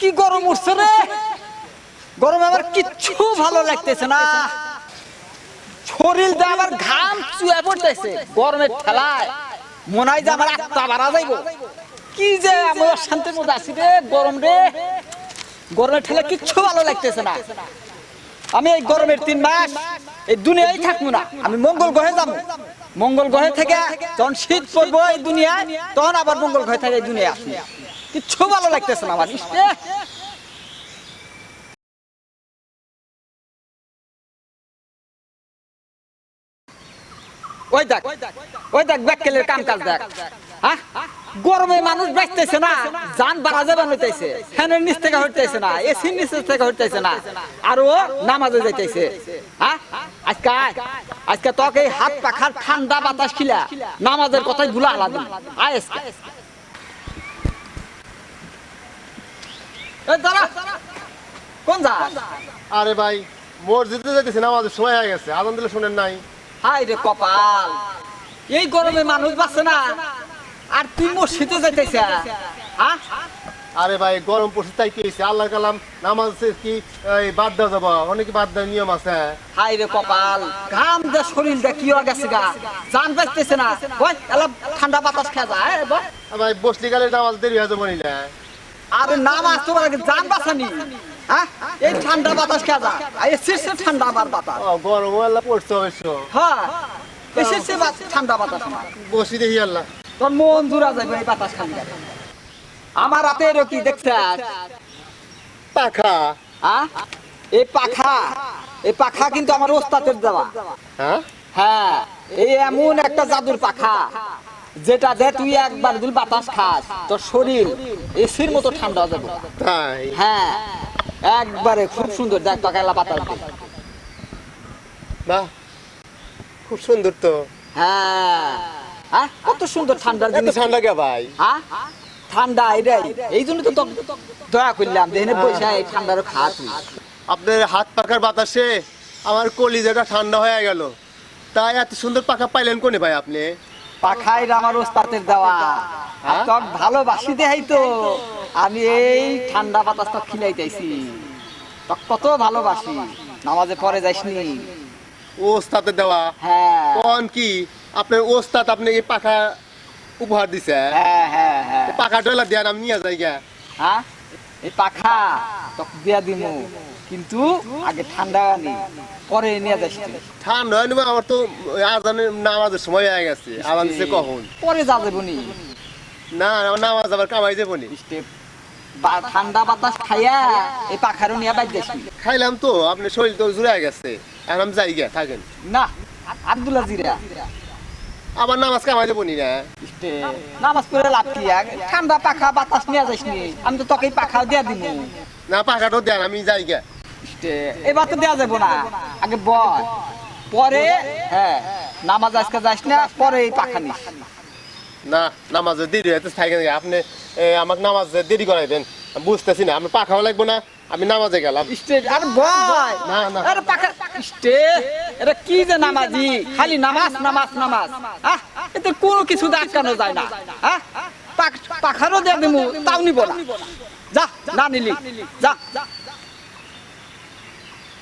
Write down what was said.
কি গরম উঠছে রে? গরম আমার কিচ্ছু ভালো লাগতেছে না। শরীর দিয়ে আমার ঘাম চুয়ে পড়তেছে গরমের ঠেলায়। মনে হয় যে আমার আত্মা বাড়া যাইব। কি যে আমি অশান্তির মধ্যে আছি রে, গরম রে। গরমের ঠেলা কিচ্ছু ভালো লাগতেছে না। আমি এই গরমের তিন মাস এই দুনিয়ায় থাকব না। আমি মঙ্গল গ্রহে যাব। মঙ্গল গ্রহে থেকে যখন শীত পড়ব এই দুনিয়ায়, তখন আবার মঙ্গল গ্রহে থেকে এই দুনিয়ায় আসব। কিচ্ছু ভালো লাগতেছে না আমার ইস ওই দেখ ওই দেখ ব্যাককেলের কাম কাজ দেখ। হ্যাঁ? গরমে মানুষ বাঁচতেছে না যান বাড়া যাবে হইতেছে ফ্যানের নিচ থেকে হইতেছে না এসির নিচ থেকে হইতেছে না আর ও নামাজে যাইতেছে। হ্যাঁ? আজকে আজকে তোকে হাত পাখার ঠান্ডা বাতাস খিলা নামাজের কথাই ভুলা আলাদা। আয় আজকে। এই দাঁড়া কোন যা আরে ভাই মসজিদে যেতেছি নামাজের সময় হয়ে গেছে আদান দিলে শোনেন নাই। হাই রে কপাল। এই গরমে মানুষ বাঁচছে না। আর তুই মসজিদে যাইতেছ? হ্যাঁ আরে ভাই গরম পড়ছে তাই কি হয়েছে? আল্লাহ কালাম নামাজ কি এই বাদ দেওয়া যাব? অনেকে বাদ দেওয়ার নিয়ম আছে হাই রে কপাল। ঘাম দে শরীর দে কি হয়ে গেছে গা? জান বাঁচতেছে না। ঠান্ডা বাতাস খেয়ে যা এই বল। আর ভাই বসলি গেলে নামাজ দেরি হয়ে যাব না আরে নামাজ তোমার আগে জান বাঁচানি। হ্যাঁ? এই ঠান্ডা বাতাস খেয়ে এই শীর্ষে ঠান্ডা আমার বাতাস। গরম আল্লাহ পড়ছে অবশ্য হ্যাঁ। এই শীর্ষে ঠান্ডা বাতাস বসি দেখি আল্লাহ। তোর মন দূরা যাবে এই বাতাস গায়ে। আমার হাতে এরো কি দেখছ? পাখা। হ্যাঁ এই পাখা। এই পাখা কিন্তু আমার ওস্তাদের দেওয়া। হ্যাঁ? হ্যাঁ এই এমন একটা জাদুর পাখা। যেটা দে তুই একবার যদি বাতাস খাস তোর শরীর এসির মতো ঠান্ডা হয়ে যাবে। তাই? হ্যাঁ। একবারে খুব সুন্দর দেখ পাখালা বাতাস দে। বাহ খুব সুন্দর তো। হ্যাঁ। হ্যাঁ কত সুন্দর ঠান্ডার জিনিস। ঠান্ডা কে ভাই? হ্যাঁ ঠান্ডা এটাই। এই জন্য তো তোকে দয়া করলাম দেহনে পয়সা এই ঠান্ডারও খা তুই। আপনার হাত পাখার বাতাসে আমার কলিজাটা ঠান্ডা হয়ে গেল। তাই এত সুন্দর পাখা পাইলেন কোনে ভাই আপনি? পাখাই আমার ওস্তাদের দেওয়া। হ্যাঁ? তোকে ভালোবাসি দেহাই তো। আমি এই ঠান্ডা বাতাস তো খিলাইতেছি। তোকে কত ভালোবাসি। নামাজে পরে যাইসনি। ওস্তাতে দেওয়া? হ্যাঁ। কোন কি? আপনার ওস্তাদ আপনি এই পাখা উপহার দিছে? হ্যাঁ হ্যাঁ হ্যাঁ। পাখা ডলা দেন আমি নিয়ে যাই গা হ্যাঁ? এই পাখা তোকে দিয়া দিমু। কিন্তু আগে ঠান্ডা আনি পরে নিয়ে তুই। ঠান্ডা হয় না আমার তো আজানের নামাজের সময় হয়ে গেছে। আজান দিছে কখন? পরে যা যাব নি। না নামাজ আবার কামাই যাব নি। স্টেপ। ঠান্ডা বাতাস খাইয়া এই পাখারও নিয়ে বাইর যাইস খাইলাম তো আপনার শরীর তো জুড়ে গেছে। এখন যাই গা থাকেন। না আব্দুল্লাহ জিরা। আবার নামাজ কামাই যাব নি না? নামাজ পড়ে লাভ কি ঠান্ডা পাখা বাতাস নিয়ে যাইস নি। আমি তো তোকে এই পাখা দিয়া দিমু। না পাখাটাও দেন আমি যাই গা স্টেপ এবার তো দেয়া যাব না। আগে বল। পরে হ্যাঁ নামাজ আজকে যাইস না পরে এই পাখা নিস। না নামাজ দেরি হইতে থাকেন গা। আপনি আমাকে নামাজ দেরি করাইবেন আমি বুঝতেছি না আমি পাখাও লাগবো না আমি নামাজে গেলাম। স্টেজ আর ভয় না, না। আরে পাখা স্টেজ এটা কি যে নামাজি? খালি নামাজ নামাজ নামাজ। আহ এতে কোনো কিছু আটকানো যায় না। হ্যাঁ পাখ- পাখারও দিয়ে দেবো তাও নিব না। যা না নিলি। যা।